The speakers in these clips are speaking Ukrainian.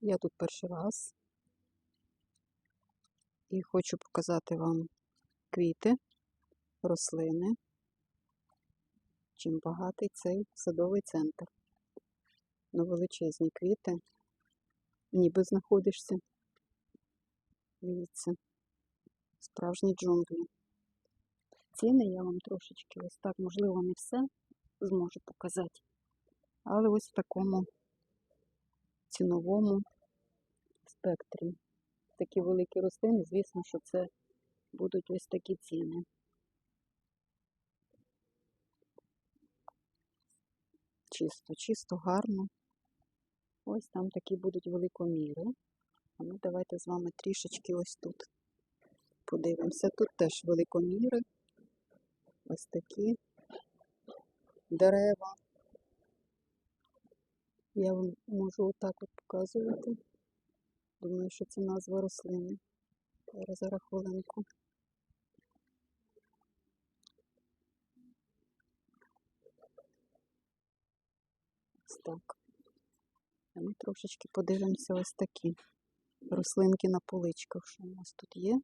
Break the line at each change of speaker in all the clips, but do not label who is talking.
Я тут перший раз і хочу показати вам квіти, рослини, чим багатий цей садовий центр. На величезні квіти, ніби знаходишся. Дивіться, справжні джунглі. Ціни я вам трошечки ось так, можливо, не все зможу показати. Але ось в такому ціновому спектрі. Такі великі рослини, звісно, що це будуть ось такі ціни. Чисто, чисто, гарно. Ось там такі будуть великоміри. А ми давайте з вами трішечки ось тут подивимося. Тут теж великоміри. Ось такі дерева. Я вам можу отак от показувати. Думаю, що це назва рослини. Зараз хвилинку. Ось так. Ми трошечки подивимося ось такі рослинки на поличках, що у нас тут є,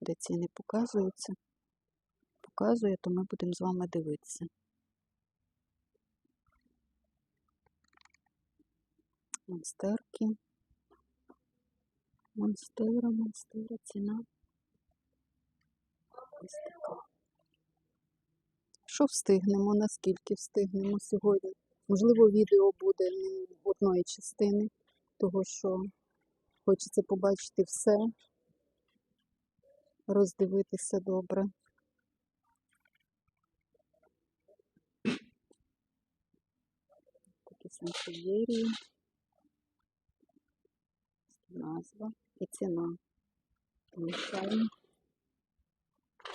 де ціни показуються. Показує, то ми будемо з вами дивитися. Монстерки. Монстера, монстера, ціна. Що встигнемо, наскільки встигнемо сьогодні? Можливо, відео буде одної частини, того що хочеться побачити все, роздивитися добре. Такі сансев'єрії. Назва і ціна. Мішайні.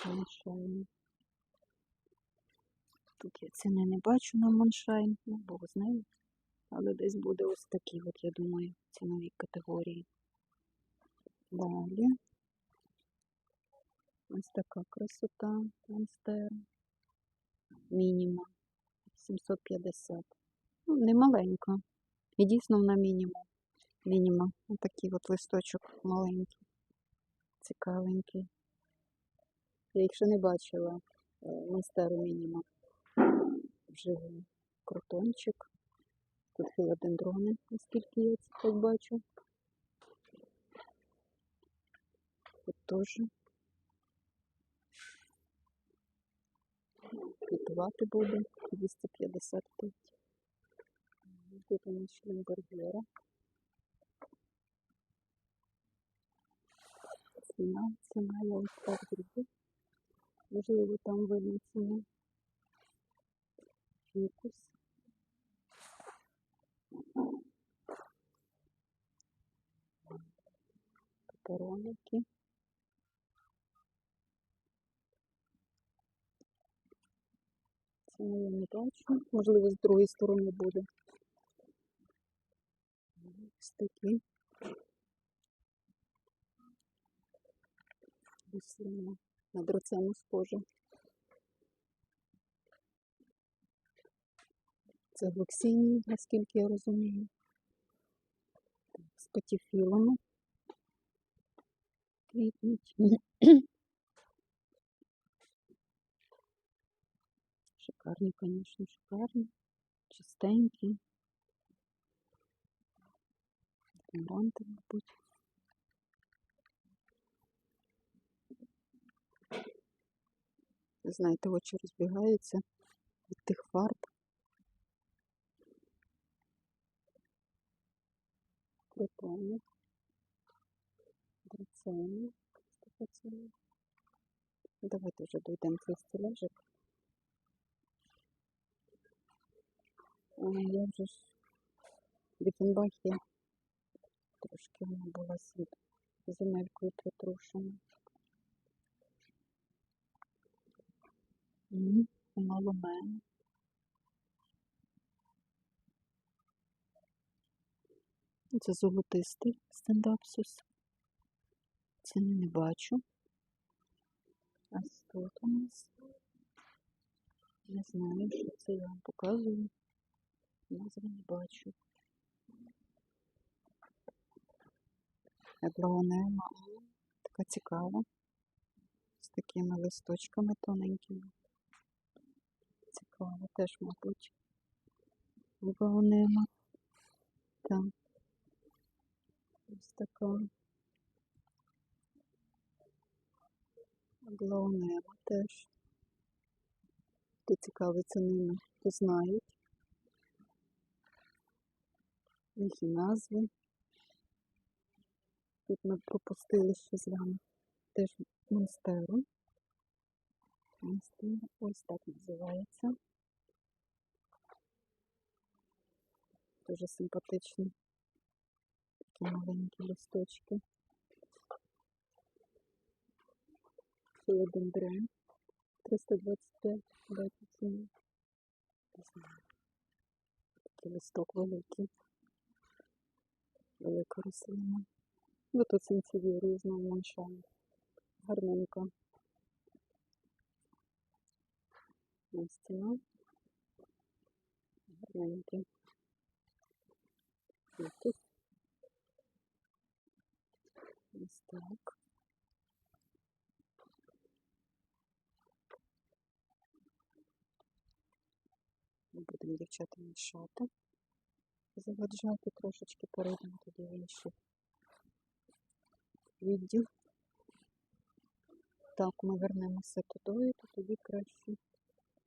Моншайн. Тут я ціни не бачу на Моншайн, ну Бог з нею. Але десь буде ось такі, от, я думаю, цінові категорії. Далі. Ось така красота монстера. Мінімум 750. Ну, не маленька. І дійсно вона мінімум. Мінімум. Ось такий от листочок маленький, цікавенький. Я їх ще не бачила е, монстеру мінімум. Вживу крутончик. Тут філодендрони, наскільки я це так бачу. Тут теж. Квітувати буде 255. Тут у нас шлембергера. Ціна, ціна, я ось так. Можливо, там ціну. Фікус. Папероники. Ціну я не бачу. Можливо, з другої сторони буде. Ось такі. Рослина. На драцену схожа. Це глоксинії, наскільки я розумію. З патіфілами квітнуть. Шикарні, звісно, шикарні. Чистенькі. Ремонти, мабуть. Знаєте, очі розбігаються від тих фарб. Крутони. Драцени. Давайте вже дійдемо цей стілежик. А, я вже ж в Діфенбахі трошки вона була з земелькою притрушена. М, Маломен. Це золотистий стендапсус. Ціни не бачу. А тут у нас не знаю, що це я вам показую. Назви не бачу. Еглонема. Така цікава. З такими листочками тоненькими. Цікаво теж, мабуть. Еглонема. Так. Ось така. Еглонема теж. Хто цікавиться ними, то знають. Їхні назви. Тут ми пропустили ще з вами теж монстеру. Монстера, ось так називається. Дуже симпатичні. Такі маленькі листочки. Філодендрон. 325 дайте. Не знаю. Такий листок великий. Велика рослина. Ну тут синцеві різного маншану. Гарненько. Ось стіна. Гарненький. І. Ось так. Ми будемо дівчата мішати. Заваджати трошечки перейдемо тоді в інший відділ. Так, ми вернемося туди, то тоді краще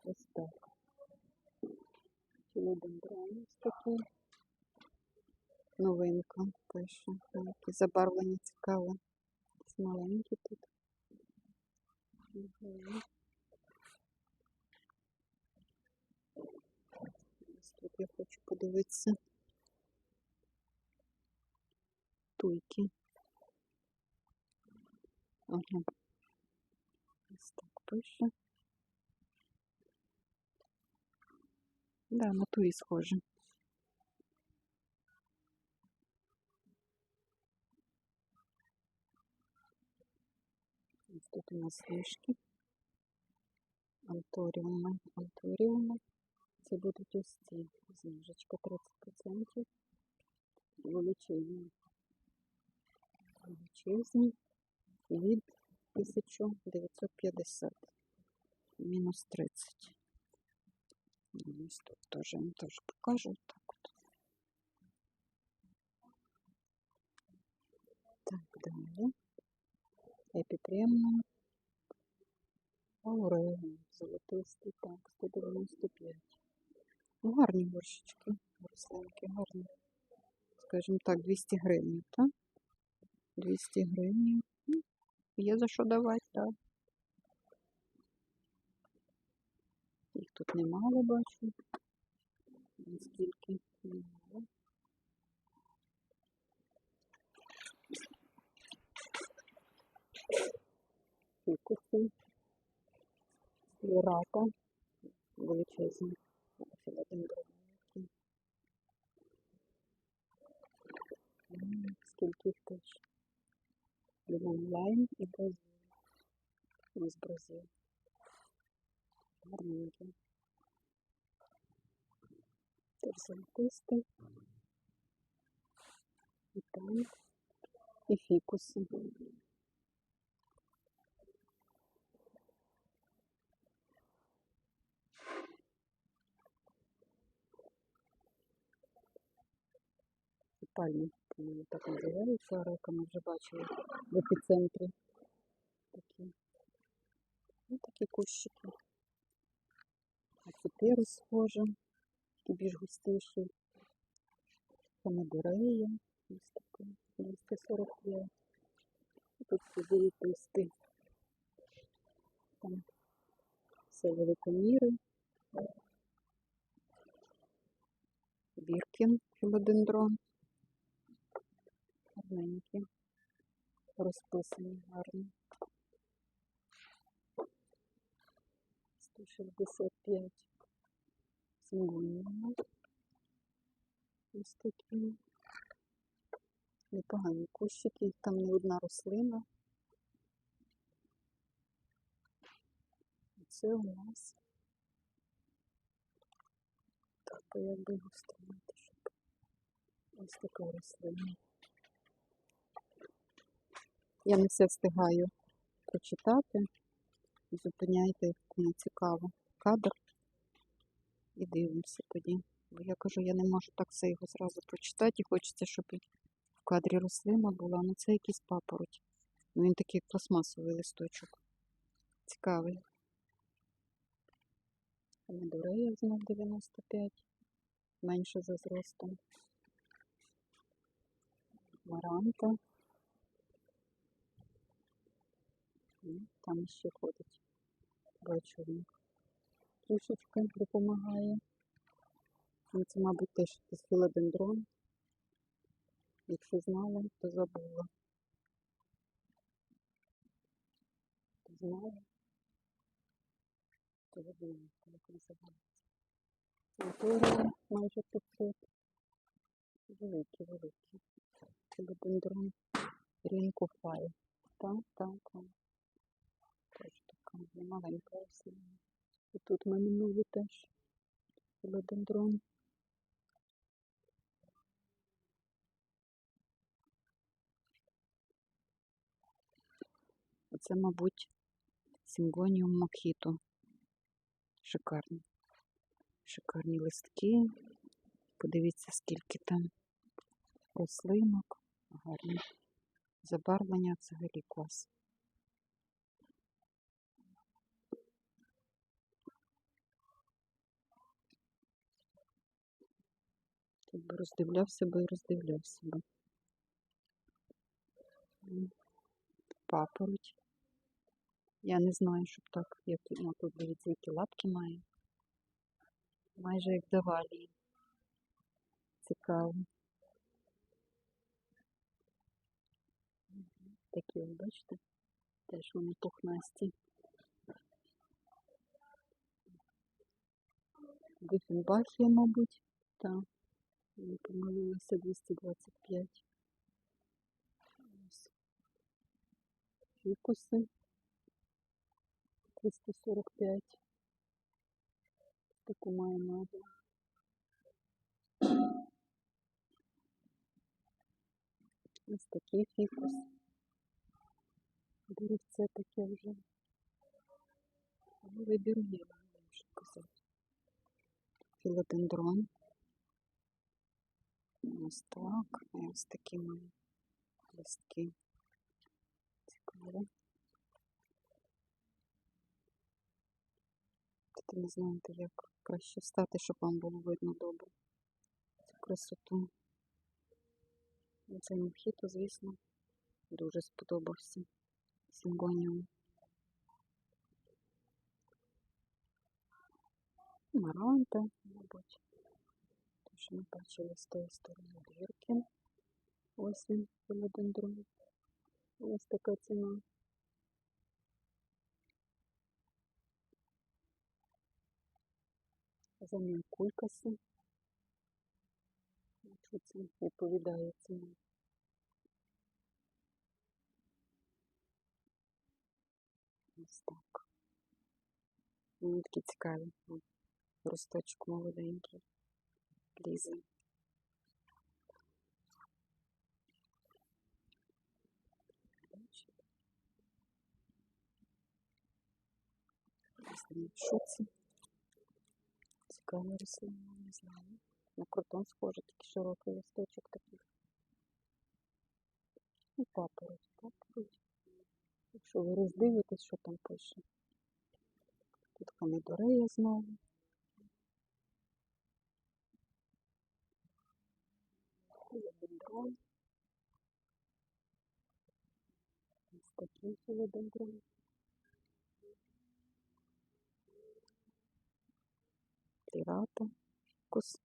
ось так. Філодендрон ось такий. Новинка пише. Так, і забарвлення цікаве. Маленькі тут. Ось тут я хочу подивитися. Туйки. Ага. Ось так пише. Да, на туї схоже. Ось тут у нас лишки. Анторіуми. Анторіуми. Це будуть ось ці. Знижечка 30%. Величезні. Величезні. Від 1950. Мінус 30. Ось тут теж вам теж покажу. Так от. Так, далі. Епіпремно. Аурел. Золотистий, так, 195. Ну, гарні горщички. Рослинки гарні. Скажімо так, 200 гривень, так? 200 гривень. Ну, Є за що давати, так. Їх тут немало бачу. Наскільки немало. Фікуси. Лірата. Величезні. Філодендрони. Скільки теж. Лимон лайм і бразил. Ось бразил. Гарненький. Золотистий. І там. І фікуси. Пальми, по-моєму, так називаються. Арека ми вже бачили в епіцентрі. Такі. Ось такі кущики. А цепіру схоже, такий більш густіший. Помидорея. Ось такий. 245. І Тут сидить листи. Там все великоміри. Біркін, філодендрон. Гарненькі. Розписані гарно. 165 сингоніуму. Ось такі. Непогані кущики, там не одна рослина. Це у нас так, то якби його вставити, щоб ось така рослина. Я не все встигаю прочитати. Зупиняйте, кому цікаво. Кадр і дивимося тоді. Бо я кажу, я не можу так все його зразу прочитати. І хочеться, щоб в кадрі рослина була. Ну це якийсь папороть. Ну, він такий пластмасовий листочок. Цікавий. Помідорея знов 95. Менше за зростом. Маранта. Там ще ходить. Бачу він. Трішечки допомагає. Це, мабуть, теж якийсь філодендрон. Якщо знала, то забула. То знала, то забула, як називається. Санаторія майже 500. Великі, великі. Філодендрон ринку фай. Так, так, так. Теж така маленька рослина. І тут мене новий теж філодендрон. Оце, мабуть, сингоніум мохіто. Шикарні. Шикарні листки. Подивіться, скільки там рослинок. Гарні. Забарвлення взагалі клас. Тут би роздивлявся би і роздивлявся би. М, Папороть. Я не знаю, щоб так, як ну, тут дивіться, які лапки має. Майже як давалії. Цікаво. Такі, бачите, теж вони пухнасті. Дифенбахія, мабуть, так. Не помилилася 225. Ось. Фікуси 345. Таку має назву. Ось такий фікус. Таке вже. Ну, Вибір є, можу казати. Філодендрон. Ось так. Ось такі мої листки. Цікаво. Тут не знаєте, як краще стати, щоб вам було видно добре. Цю красоту. Цей мохіто, звісно, дуже сподобався. Сингоніум. Маранта, мабуть. Бачили з тої сторони гірки. Ось він, філодендрон. Ось така ціна. Замін кулькаси. Якщо це відповідає ціні. Ось так. Вони такі цікаві. Росточок молоденький. Лізе. В. Цікава рослина, не знаю. На крутон схоже, такий широкий листочок такий. І папороть, папороть. Якщо ви роздивитесь, що там пише. Тут помідорея знову. Ось такий філодендрон. Плірата. Фікус.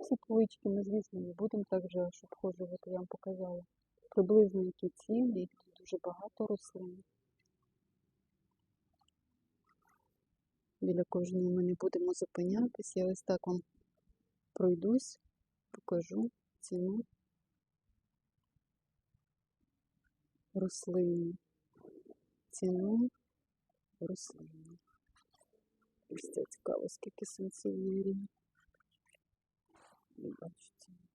Всі полички ми, звісно, не будемо так же аж обходжувати, я вам показала. Приблизно які ціни, їх тут дуже багато рослин. Біля кожної ми не будемо зупинятись. Я ось так вам пройдусь, покажу ціну рослини. Ціну рослину. Ось це цікаво, скільки сенсовірів. Ціну.